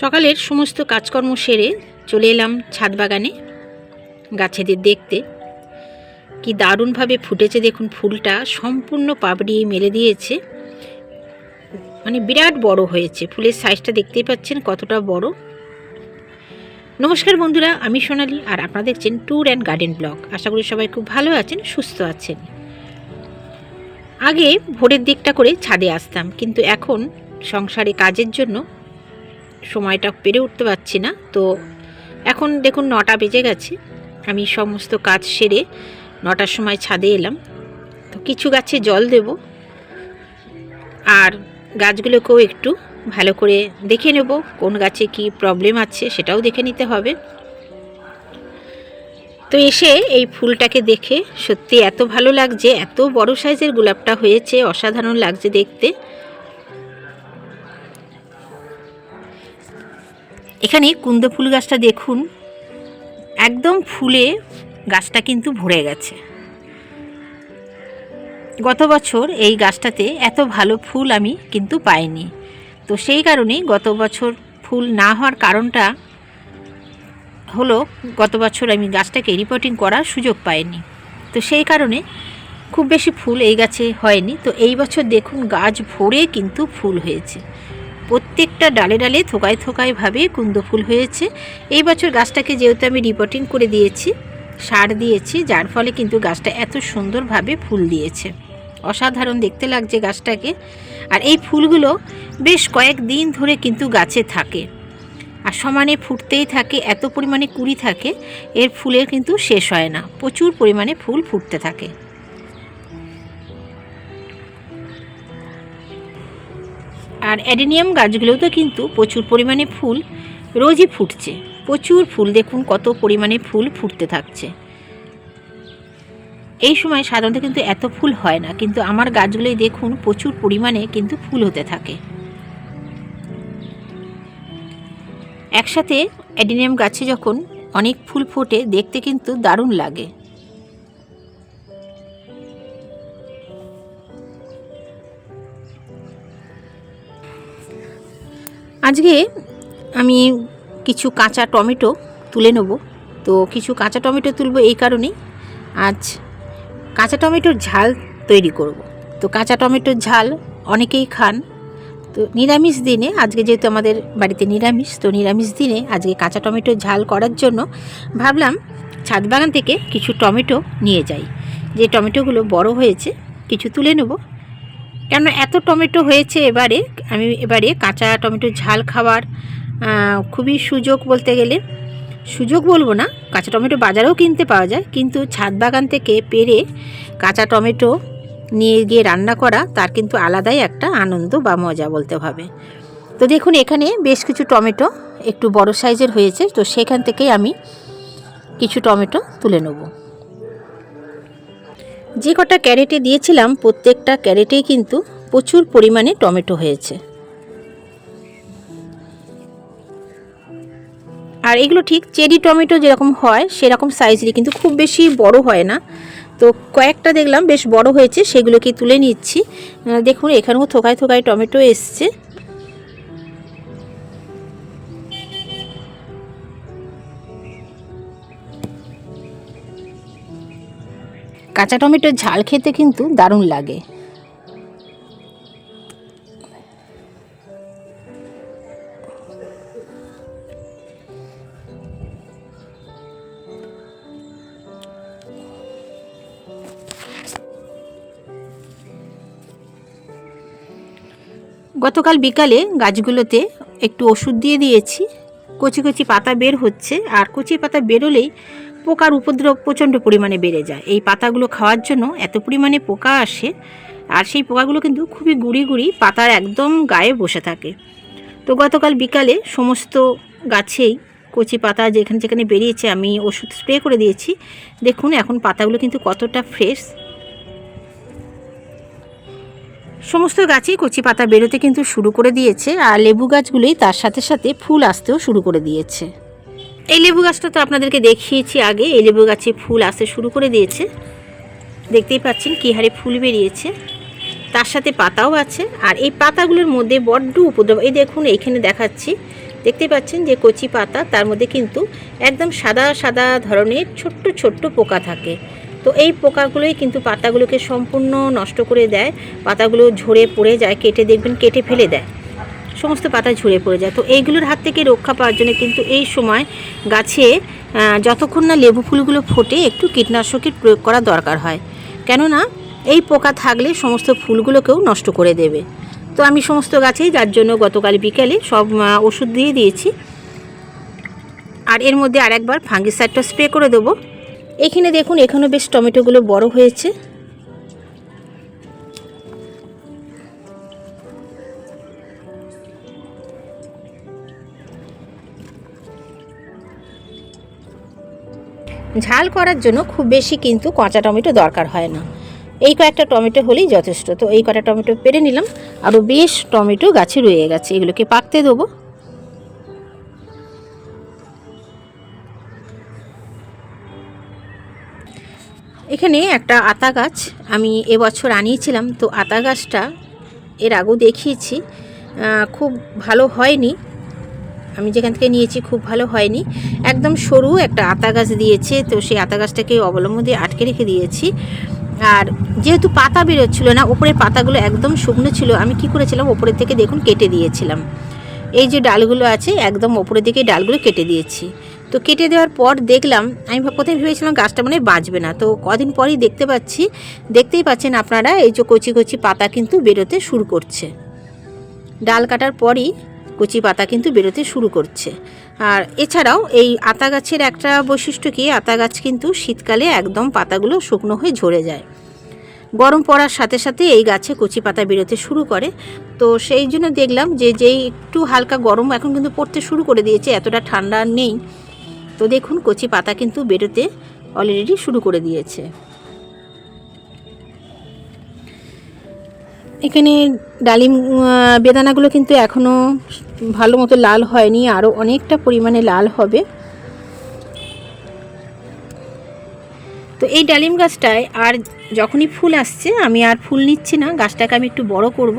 সকালের সমস্ত কাজকর্ম সেরে চলে এলাম ছাদ বাগানে গাছেদের দেখতে। কি দারুণভাবে ফুটেছে দেখুন ফুলটা, সম্পূর্ণ পাপড়ি মেলে দিয়েছে। মানে বিরাট বড় হয়েছে, ফুলের সাইজটা দেখতেই পাচ্ছেন কতটা বড়। নমস্কার বন্ধুরা, আমি সোনালি আর আপনারা দেখছেন ট্যুর অ্যান্ড গার্ডেন ব্লগ আশা করি সবাই খুব ভালো আছেন, সুস্থ আছেন। আগে ভোরের দিকটা করে ছাদে আসতাম, কিন্তু এখন সংসারে কাজের জন্য সময়টা পেরে উঠতে পারছি না। তো এখন দেখুন নটা বেজে গেছে। আমি সমস্ত কাজ সেরে নটার সময় ছাদে এলাম। তো কিছু গাছে জল দেব। আর গাছগুলোকেও একটু ভালো করে দেখে নেব, কোন গাছে কি প্রবলেম আছে সেটাও দেখে নিতে হবে। তো এসে এই ফুলটাকে দেখে সত্যি এত ভালো লাগছে, এত বড় সাইজের গোলাপটা হয়েছে, অসাধারণ লাগছে দেখতে। এখানে কুন্দ ফুল গাছটা দেখুন। একদম ফুলে গাছটা কিন্তু ভরে গেছে। গত বছর এই গাছটাতে এত ভালো ফুল আমি কিন্তু পাইনি। তো সেই কারণেই গত বছর ফুল না হওয়ার কারণটা হলো গত বছর আমি গাছটাকে রিপোর্টিং করার সুযোগ পাইনি। তো সেই কারণে খুব বেশি ফুল এই গাছে হয়নি। তো এই বছর দেখুন গাছ ভরে কিন্তু ফুল হয়েছে। প্রত্যেকটা ডালে ডালে, থোকায় থোকায় ভাবে কুন্দ ফুল হয়েছে। এই বছর গাছটাকে যেহেতু আমি রিপোর্টিং করে দিয়েছি, সার দিয়েছি, যার ফলে কিন্তু গাছটা এত সুন্দরভাবে ফুল দিয়েছে। অসাধারণ দেখতে লাগছে গাছটাকে। আর এই ফুলগুলো বেশ কয়েক দিন ধরে কিন্তু গাছে থাকে। আর সমানে ফুটতেই থাকে, এত পরিমাণে কুড়ি থাকে, এর ফুলের কিন্তু শেষ হয় না। প্রচুর পরিমাণে ফুল ফুটতে থাকে। আর অ্যাডেনিয়াম গাছগুলোতে কিন্তু প্রচুর পরিমাণে ফুল রোজই ফুটছে। প্রচুর ফুল, দেখুন কত পরিমাণে ফুল ফুটতে থাকছে। এই সময় সাধারণত কিন্তু এত ফুল হয় না, কিন্তু আমার গাছগুলোই দেখুন প্রচুর পরিমাণে কিন্তু ফুল হতে থাকে। একসাথে অ্যাডিনিয়াম গাছে যখন অনেক ফুল ফোটে, দেখতে কিন্তু দারুণ লাগে। আজকে আমি কিছু কাঁচা টমেটো তুলে নেব। তো কিছু কাঁচা টমেটো তুলব এই কারণেই। আজ কাঁচা টমেটোর ঝাল তৈরি করব। তো কাঁচা টমেটোর ঝাল অনেকেই খান। তো নিরামিষ দিনে, আজকে যেহেতু আমাদের বাড়িতে নিরামিষ, তো নিরামিষ দিনে আজকে কাঁচা টমেটোর ঝাল করার জন্য ভাবলাম ছাদ বাগান থেকে কিছু টমেটো নিয়ে যাই। যে টমেটোগুলো বড় হয়েছে, কিছু তুলে নেব। কেন এত টমেটো হয়েছে এবারে, আমি এবারে কাঁচা টমেটোর ঝাল খাওয়ার খুবই সুযোগ বলতে গেলে, সুযোগ বলব না, কাঁচা টমেটো বাজারেও কিনতে পাওয়া যায়, কিন্তু ছাদ বাগান থেকে পেরে কাঁচা টমেটো নিয়ে গিয়ে রান্না করা, তার কিন্তু আলাদাই একটা আনন্দ বা মজা বলতে হবে। তো দেখুন, এখানে বেশ কিছু টমেটো একটু বড় সাইজের হয়েছে, তো সেখান থেকেই আমি কিছু টমেটো তুলে নেব। যে কটা ক্যারেটে দিয়েছিলাম, প্রত্যেকটা ক্যারেটেই কিন্তু প্রচুর পরিমাণে টমেটো হয়েছে। আর এগুলো ঠিক চেরি টমেটো যেরকম হয়, সেরকম সাইজেরই কিন্তু খুব বেশি বড় হয় না। তো কয়েকটা দেখলাম, বেশ বড় হয়েছে, সেগুলোকে তুলে নিচ্ছি। দেখুন, এখানেও থোকায় থোকায় টমেটো এসছে। কাঁচা টমেটোর ঝাল খেতে কিন্তু দারুণ লাগে। গতকাল বিকালে গাছগুলোতে একটু ওষুধ দিয়ে দিয়েছি। কচি কচি পাতা বের হচ্ছে। আর কচি পাতা বেরোলেই পোকার উপদ্রব প্রচণ্ড পরিমাণে বেড়ে যায়। এই পাতাগুলো খাওয়ার জন্য এত পরিমাণে পোকা আসে, আর সেই পোকাগুলো কিন্তু খুবই গুড়ি গুড়ি পাতার একদম গায়ে বসে থাকে। তো গতকাল বিকালে সমস্ত গাছেই কচি পাতা যেখানে যেখানে বেরিয়েছে আমি ওষুধ স্প্রে করে দিয়েছি। দেখুন এখন পাতাগুলো কিন্তু কতটা ফ্রেশ। সমস্ত গাছেই কচি পাতা বেরোতে কিন্তু শুরু করে দিয়েছে, আর লেবু গাছগুলোই তার সাথে সাথে ফুল আসতেও শুরু করে দিয়েছে। এই লেবু গাছটা তো আপনাদেরকে দেখিয়েছি আগে। এই লেবু গাছে ফুল আসতে শুরু করে দিয়েছে। দেখতেই পাচ্ছেন কী হারে ফুল বেরিয়েছে। তার সাথে পাতাও আছে। আর এই পাতাগুলোর মধ্যে বড্ড উপদ্রব। এই দেখুন, এইখানে দেখাচ্ছি। দেখতে পাচ্ছেন যে কচি পাতা, তার মধ্যে কিন্তু একদম সাদা সাদা ধরনের ছোট্ট ছোট্ট পোকা থাকে। তো এই পোকাগুলোই কিন্তু পাতাগুলোকে সম্পূর্ণ নষ্ট করে দেয়। পাতাগুলো ঝরে পড়ে যায়, কেটে দেখবেন, কেটে ফেলে দেয়। সমস্ত পাতা ঝরে পড়ে যায়। তো এইগুলোর হাত থেকে রক্ষা পাওয়ার জন্য কিন্তু এই সময় গাছে যতক্ষণ না লেবু ফুলগুলো ফোটে, একটু কীটনাশকের প্রয়োগ করা দরকার হয়। কেননা, এই পোকা থাকলে সমস্ত ফুলগুলোকেও নষ্ট করে দেবে। তো আমি সমস্ত গাছেই, যার জন্য গতকাল বিকেলে সব ওষুধ দিয়ে দিয়েছি। আর এর মধ্যে আরেকবার ফাঙ্গিসাইডটা স্প্রে করে দেবো। এখানে দেখুন এখানেও বেশ টমেটোগুলো বড় হয়েছে। ঝাল করার জন্য খুব বেশি কিন্তু কাঁচা টমেটো দরকার হয় না। এই কয়েকটা টমেটো হলেই যথেষ্ট। তো এই কটা টমেটো পেরে নিলাম। আরও বেশ টমেটো গাছে রয়ে গেছে। এগুলোকে পাকতে দেবো। এখানে একটা আতা গাছ আমি এবছর আনিয়েছিলাম। তো আতা গাছটা এর আগেও দেখিয়েছি। খুব ভালো হয়নি। আমি যেখান থেকে নিয়েছি খুব ভালো হয়নি। একদম সরু একটা আতা গাছ দিয়েছে, তো সেই আতা গাছটাকে অবলম্বন দিয়ে আটকে রেখে দিয়েছি। আর যেহেতু পাতা বেরোচ্ছিল না, ওপরের পাতাগুলো একদম শুকনো ছিল, আমি কি করেছিলাম, ওপরের থেকে দেখুন কেটে দিয়েছিলাম। এই যে ডালগুলো আছে, একদম ওপরের দিকে ডালগুলো কেটে দিয়েছি। তো কেটে দেওয়ার পর দেখলাম, আমি প্রথমে ভেবেছিলাম গাছটা মনে বাঁচবে না। তো কদিন পরই দেখতে পাচ্ছি, দেখতেই পাচ্ছেন আপনারা, এই যে কচি কচি পাতা কিন্তু বেরোতে শুরু করছে। ডাল কাটার পরই কচি পাতা কিন্তু বেরোতে শুরু করছে। আর এছাড়াও এই আতা গাছের একটা বৈশিষ্ট্য কি? আতা গাছ কিন্তু শীতকালে একদম পাতাগুলো শুকনো হয়ে ঝরে যায়। গরম পড়ার সাথে সাথে এই গাছে কচি পাতা বেরোতে শুরু করে। তো সেই জন্য দেখলাম যে যেই একটু হালকা গরম এখন কিন্তু পড়তে শুরু করে দিয়েছে, এতটা ঠান্ডা নেই। তো দেখুন, কচি পাতা কিন্তু বেরোতে অলরেডি শুরু করে দিয়েছে। এখানে ডালিম বেদানাগুলো কিন্তু এখনও ভালো মতো লাল হয়নি আরও অনেকটা পরিমাণে লাল হবে। তো এই ডালিম গাছটায় আর যখনই ফুল আসছে, আমি আর ফুল নিচ্ছি না, গাছটাকে আমি একটু বড় করব।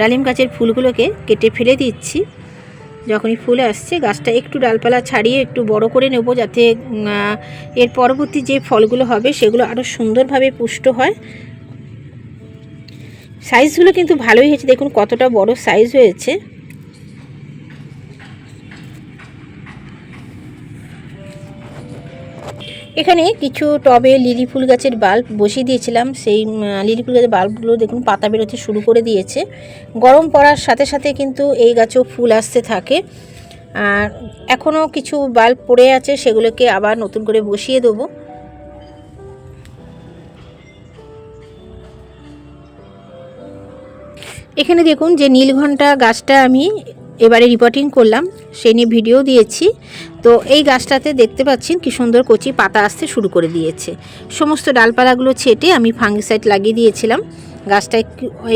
ডালিম গাছের ফুলগুলোকে কেটে ফেলে দিচ্ছি। যখনই ফুল আসছে, গাছটা একটু ডালপালা ছাড়িয়ে একটু বড় করে নেব যাতে এর পরবর্তী যে ফলগুলো হবে, সেগুলো আরও সুন্দরভাবে পুষ্ট হয়। সাইজগুলো কিন্তু ভালোই হয়েছে। দেখুন কতটা বড় সাইজ হয়েছে। এখানে কিছু টবে লিলি ফুল গাছের বাল্ব বসিয়ে দিয়েছিলাম। সেই লিলি ফুল গাছের বাল্বগুলো দেখুন পাতা বেরোতে শুরু করে দিয়েছে। গরম পড়ার সাথে সাথে কিন্তু এই গাছেও ফুল আসতে থাকে। আর এখনও কিছু বাল্ব পড়ে আছে, সেগুলোকে আবার নতুন করে বসিয়ে দেবো। এখানে দেখুন যে নীলঘণ্টা গাছটা আমি এবারে রিপোর্টিং করলাম সেই নিয়ে ভিডিও দিয়েছি। তো এই গাছটাতে দেখতে পাচ্ছেন কি সুন্দর কচি পাতা আসতে শুরু করে দিয়েছে। সমস্ত ডালপালাগুলো ছেটে আমি ফাঙ্গিসাইড লাগিয়ে দিয়েছিলাম। গাছটা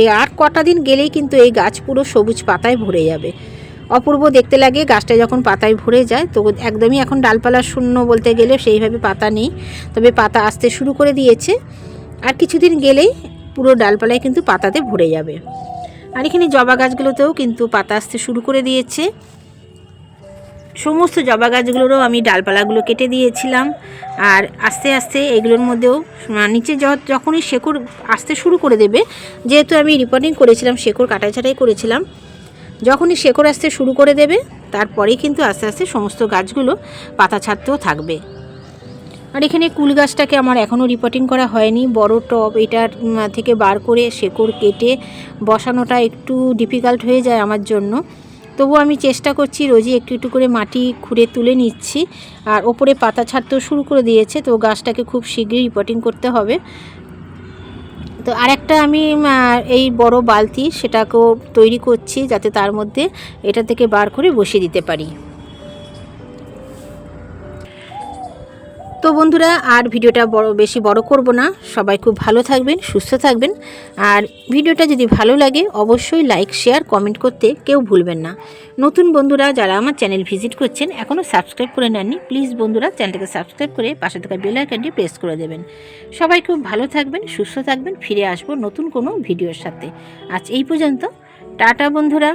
এই আর কটা দিন গেলেই কিন্তু এই গাছ পুরো সবুজ পাতায় ভরে যাবে। অপূর্ব দেখতে লাগে, গাছটা যখন পাতায় ভরে যায়, তো একদমই এখন ডালপালা শূন্য বলতে গেলে সেইভাবে পাতা নেই। তবে পাতা আসতে শুরু করে দিয়েছে। আর কিছুদিন গেলেই পুরো ডালপালায় কিন্তু পাতাতে ভরে যাবে। আর এখানে জবা গাছগুলোতেও কিন্তু পাতা আসতে শুরু করে দিয়েছে। সমস্ত জবা গাছগুলোরও আমি ডালপালাগুলো কেটে দিয়েছিলাম। আর আস্তে আস্তে এগুলোর মধ্যেও নিচে যখনই শেকড় আসতে শুরু করে দেবে, যেহেতু আমি রিপোর্টিং করেছিলাম, শেকড় কাটাই ছাটাই করেছিলাম, যখনই শেকড় আসতে শুরু করে দেবে, তারপরেই কিন্তু আস্তে আস্তে সমস্ত গাছগুলো পাতা ছাড়তেও থাকবে। আর এখানে কুল গাছটাকে আমার এখনও রিপোর্টিং করা হয়নি। বড় টব এটার থেকে বার করে শেকড় কেটে বসানোটা একটু ডিফিকাল্ট হয়ে যায় আমার জন্য। তবু আমি চেষ্টা করছি রোজই একটু একটু করে মাটি খুঁড়ে তুলে নিচ্ছি। আর ওপরে পাতা ছাড়তেও শুরু করে দিয়েছে, তো গাছটাকে খুব শীঘ্রই রিপোর্টিং করতে হবে। তো আরেকটা আমি এই বড় বালতি সেটাকেও তৈরি করছি যাতে তার মধ্যে এটা থেকে বার করে বসিয়ে দিতে পারি। তো বন্ধুরা, আর ভিডিওটা বড়, বেশি বড় করব না। সবাই খুব ভালো থাকবেন, সুস্থ থাকবেন। আর ভিডিওটা যদি ভালো লাগে, অবশ্যই লাইক শেয়ার কমেন্ট করতে কেউ ভুলবেন না। নতুন বন্ধুরা যারা আমার চ্যানেল ভিজিট করছেন এখনও সাবস্ক্রাইব করে নেননি প্লিজ বন্ধুরা চ্যানেলটাকে সাবস্ক্রাইব করে পাশে থাকা বেল আইকনটি প্রেস করে দেবেন। সবাই খুব ভালো থাকবেন, সুস্থ থাকবেন, ফিরে আসব নতুন কোনো ভিডিওর সাথে। আজ এই পর্যন্ত। টাটা বন্ধুরা।